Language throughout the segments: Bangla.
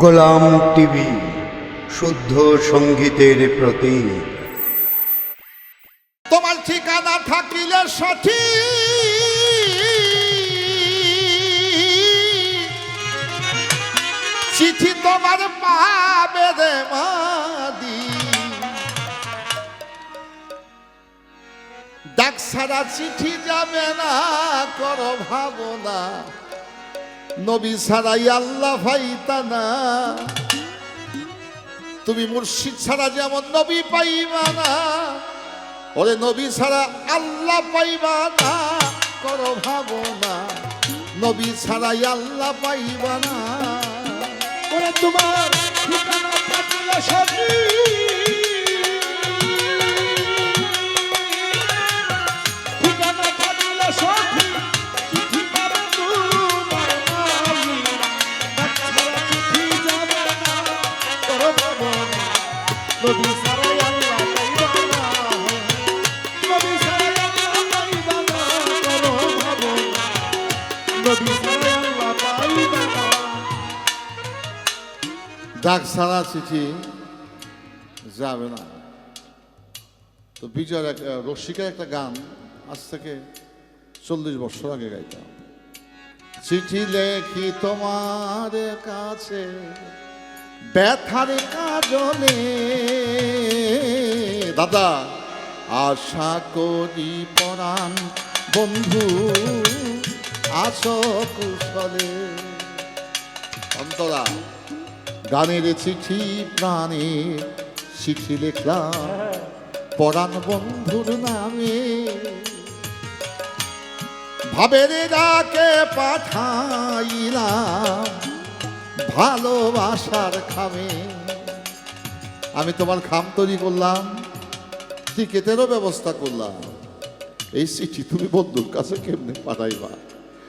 গোলাম টিভি, শুদ্ধ সঙ্গীতের প্রতি তোমার ঠিকানা থাকিলে সঠিক। চিঠি তোমার পাবে রে মাদি। ডাক সারা চিঠি যাবে না, করো ভাবনা। নবী ছাড়াই আল্লাহ ভাইতা না। তুমি মুর্শিদ ছাড়া যেমন নবী পাইবা না, ওরে নবী ছাড়া আল্লাহ পাইবা না, করো ভাবনা, নবী ছাড়াই আল্লাহ পাইবা না। ওরে তোমার ঠিকানা সঠিক ডাক ছাড়া চিঠি যাবে না। তো বিজয়ের এক রসিকের একটা গান আজ থেকে চল্লিশ বছর আগে গাইতাম। চিঠি লেখি তোমার কাছে, ব্যথার কাজলে। দাদা, আশা করি পরাণ বন্ধু। আছো কুশলে। অন্তরা, গানের চিঠি প্রাণে চিঠি লিখলাম পরাণ বন্ধুর নামে। ভাবের ডাকে পাঠাইলাম ভালোবাসার খামে। আমি তোমার খাম তৈরি করলাম, টিকেটেরও ব্যবস্থা করলাম। এই চিঠি তুমি বন্ধুর কাছে কেমনে পাঠাইবা?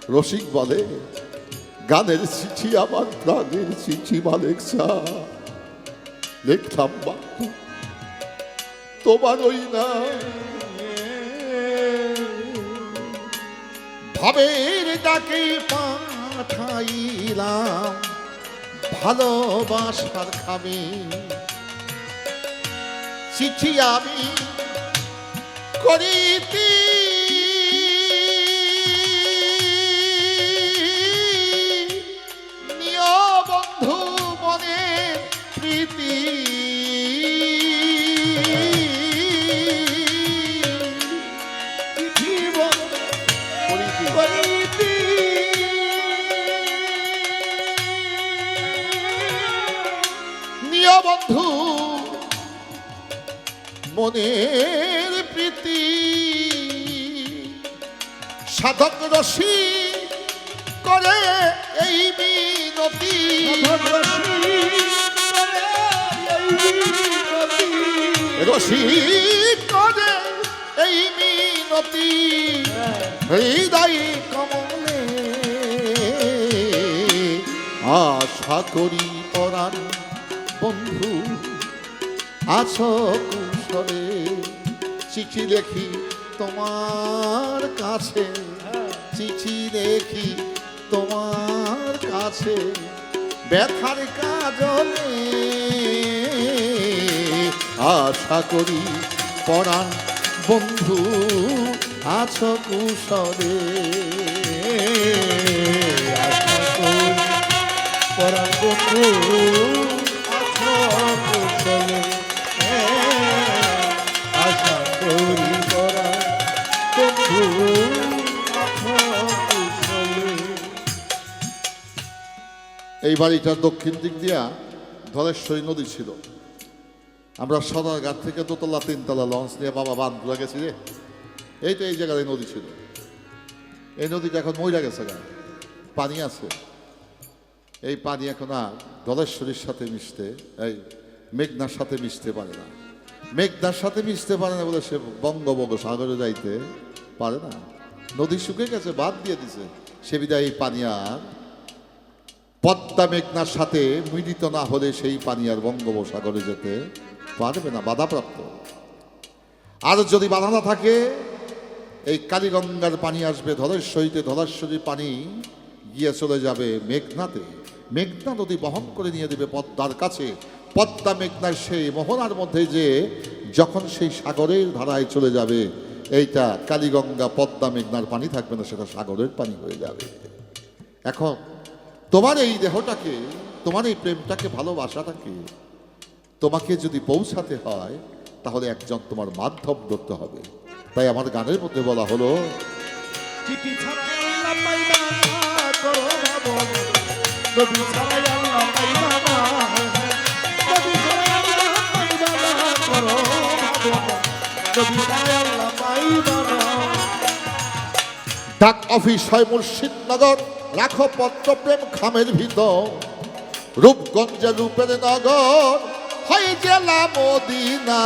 রসিক বলে, গানের চিঠি আমার প্রাণের চিঠি মালিক লিখলাম বাপু, তোমার ওই না ভাবের ডাকে পাঠাইলাম ভালোবাসার খাবে চিঠি আমি করিতে নিয় বন্ধু মনের প্রীতি। সাধক রশি করে এই মিনতি। রশি করে এই মিনতি হৃদয় কমলে। আশা করি পরাণ বন্ধু, আছো কুশলে, চিঠি লেখি তোমার কাছে, চিঠি লেখি তোমার কাছে, ব্যথার কাজলে। আশা করি পরাণ বন্ধু আছো কুশলে। পরাণ বন্ধু বন্ধু এই বাড়িটার দক্ষিণ দিক দিয়া ধলেশ্বরী নদী ছিল। আমরা সদরঘাট থেকে দোতলা তিনতলা লঞ্চ নিয়ে বাবা বাঁধ বান্ধুরা গেছি রে। এই তো এই জায়গায় নদী ছিল। এই নদীটা এখন মইরা গেছে গা। পানি আছে। এই পানি এখন আর ধলেশ্বরীর সাথে মিশতে, এই মেঘনার সাথে মিশতে পারে না। মেঘনার সাথে মিশতে পারে না বলে সে বঙ্গোপসাগরে যাইতে পারে না। নদী শুকিয়ে গেছে, বাদ দিয়ে দিছে। সে বিদায় এই পানি আর পদ্মা মেঘনার সাথে মিলিত না হলে সেই পানি আর বঙ্গোপসাগরে যেতে পারবে না, বাধাপ্রাপ্ত। আর যদি বাধা না থাকে, এই কালীগঙ্গার পানি আসবে ধলেশ্বরীতে ধলেশ্বরীর পানি গিয়ে চলে যাবে মেঘনাতে। মেঘনা নদী বহন করে নিয়ে দেবে পদ্মার কাছে। পদ্মা মেঘনার সেই মোহনার মধ্যে যে যখন সেই সাগরের ধারায় চলে যাবে, এইটা কালীগঙ্গা পদ্মা মেঘনার পানি থাকবে না, সেটা সাগরের পানি হয়ে যাবে। এখন তোমার এই দেহটাকে তোমার এই প্রেমটাকে ভালোবাসাটাকে তোমাকে যদি পৌঁছাতে হয় তাহলে একজন তোমার মাধ্যম ধরতে হবে। তাই আমার গানের মধ্যে বলা হলো চিঠি ছাড়াই আল্লাহ পাইবা না করো ভাবন নবী ছাড়াই আল্লাহ পাইবা না নবী ছাড়াই আল্লাহ পাইবা না করো ভাবন নবী ছাড়াই আল্লাহ পাইবা না ডাক অফিস হয় মুর্শিদনগর। রাখো পত্র প্রেম খামের ভিতর। রূপগঞ্জে রূপের নগর হয় জেলা মদিনা।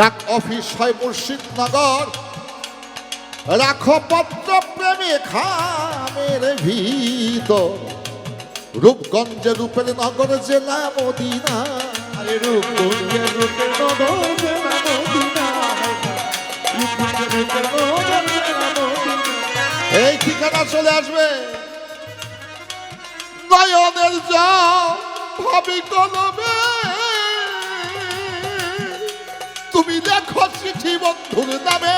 ডাক অফিস হয় মুর্শিদনগর। রাখো পত্র প্রেমে খামের ভিতর। রূপগঞ্জে রূপের নগর জেলা মদিনা। নগর জেলা নগর এই ঠিকানা চলে আসবে। নয়নের যাও ভাবি কলমে। তুমি দেখো চিঠি বন্ধুর নামে।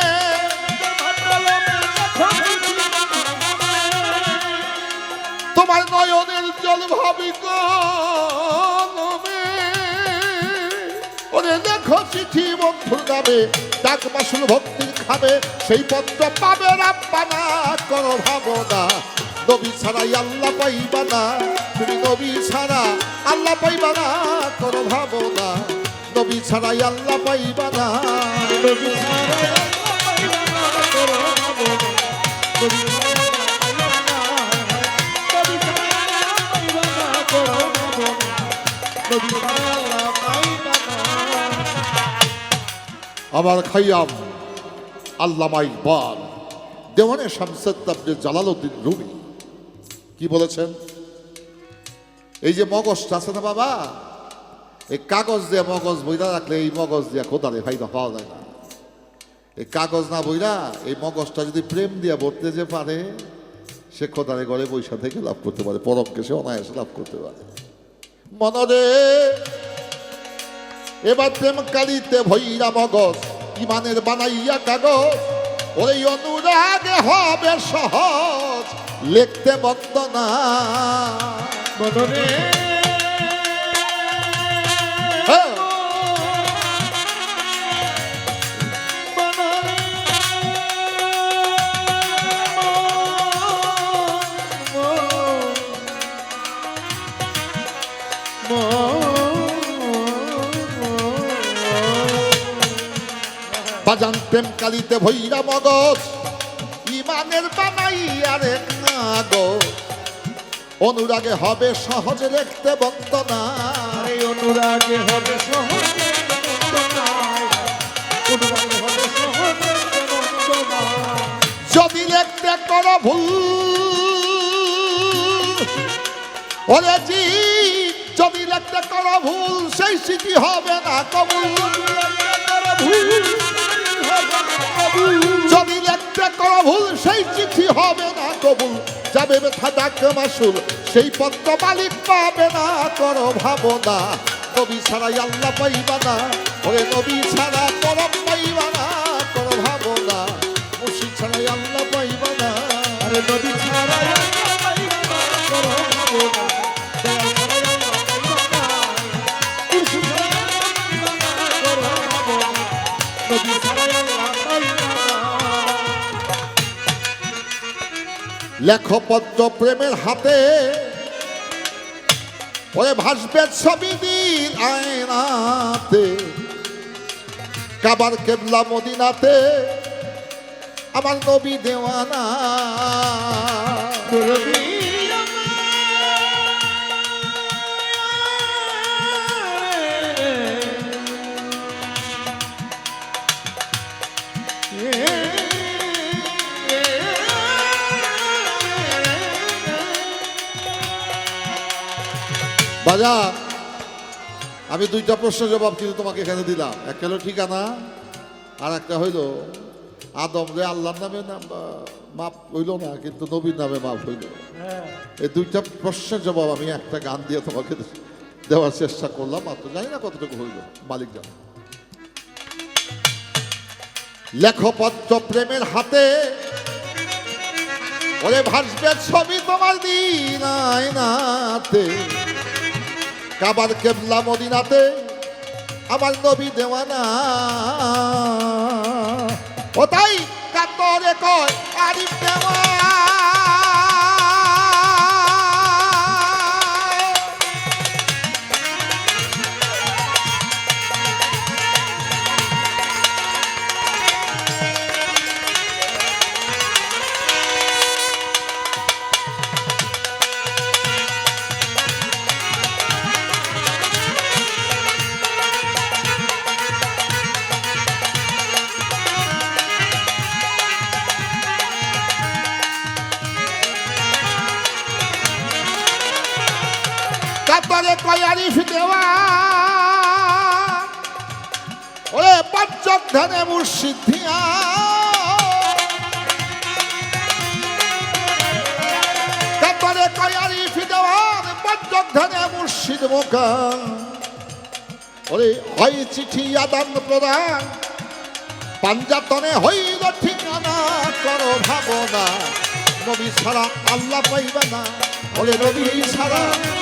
তোমার নয়নের জল ভাবি ওরে দেখো চিঠি বন্ধুর নামে, ডাক মাসুল ভক্তির খাবে সেই পত্র পাবে রাব্বানা করো ভাবনা। নবী ছাড়াই আল্লাহ পাইবা না, তুমি নবী ছাড়া আল্লাহ পাইবা না ভাবনা। নবী ছাড়াই আল্লাহ পাইবা না। আবার খাইয়াম আল্লামা ইকবাল দেওয়ানে শামসেদ তাবনে জালালউদ্দিন রুমি। কি বলেছেন? এই যে মগজটা আছে না বাবা? এই কাগজ দিয়ে মগজ বইরা রাখলে এই মগজ দিয়ে কোদালে ফাইদা পাওয়া যায় না। এই কাগজ না বইরা এই মগজটা যদি প্রেম দিয়া ভরতে যে পারে, সে খোদারে ঘরে পয়সা থেকে লাভ করতে পারে, পরমকে সে অনায়াসে লাভ করতে পারে। মনরে, এবার প্রেম কালিতে ভৈরা মগজ, ইমানের বানাইয়া কাগজ ওই অনুরাগে হবে সহজ, লিখতে বন্ধ না। মনরে প্রেম কালিতে ভৈরা মগজ ইমানের বানাইয়া রেখ কাগজ অনুরাগে হবে সহজ বন্ধ না অনুরাগে হবে সহজে। যদি লিখতে করো ভুল ওরে জি যদি লিখতে করো ভুল সেই স্মৃতি হবে না কবুল ভুল সেই চিঠি হবে না কবুল যাবে ব্যথা ডাক মাসুল, সেই পত্র মালিক পাবে না করো ভাবনা। নবী ছাড়াই আল্লাহ পাইবা না, ওরে নবী ছাড়া পরম পাইবা না করো ভাবনা। মুর্শিদ ছাড়াই আল্লাহ পাইবা না। আরে নবী লেখপত্র প্রেমের হাতে। পরে ভাসবে ছবি দিন আয়নাতে। কাবার কেবলা মদিনাতে। আমার নবী দেওয়ানা। বাজার আমি দুইটা প্রশ্ন জবাব কিন্তু তোমাকে এখানে দিলাম। একটা হলো ঠিকানা আর একটা হইল আদম রে আল্লাহর নামে মাপ হইল না কিন্তু নবীর নামে মাপ হইল। এই দুইটা প্রশ্নের জবাব আমি একটা গান দিয়ে তোমাকে দেওয়ার চেষ্টা করলাম মাত্র জানি না কতটুকু হইল। মালিক জান। লেখপত্র প্রেমের হাতে ওরে ভাসবে ছবি তোমার দিন আয়নাতে। কাবার কেবলা মদিনাতে আমার নবী দেওয়ানা। ও তাই কাতরে কয় আরিফ দেওয়া। কাতরে কয় আরিফ দেওয়া। ওরে পঞ্চক ধানে মুর্শিদ্ধিয়া কাতরে কয় আরিফ দেওয়ার পঞ্চক ধানে মুর্শিদ মোকা ওরে হয় চিঠি আদান প্রদান, পাঞ্জাতনে হইল ঠিকানা, করো ভাবনা। নবী ছাড়া আল্লাহ পাইবা না। বলে ছাড়া আল্লাহ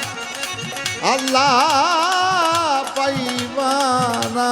আল্লাহ পাইবা না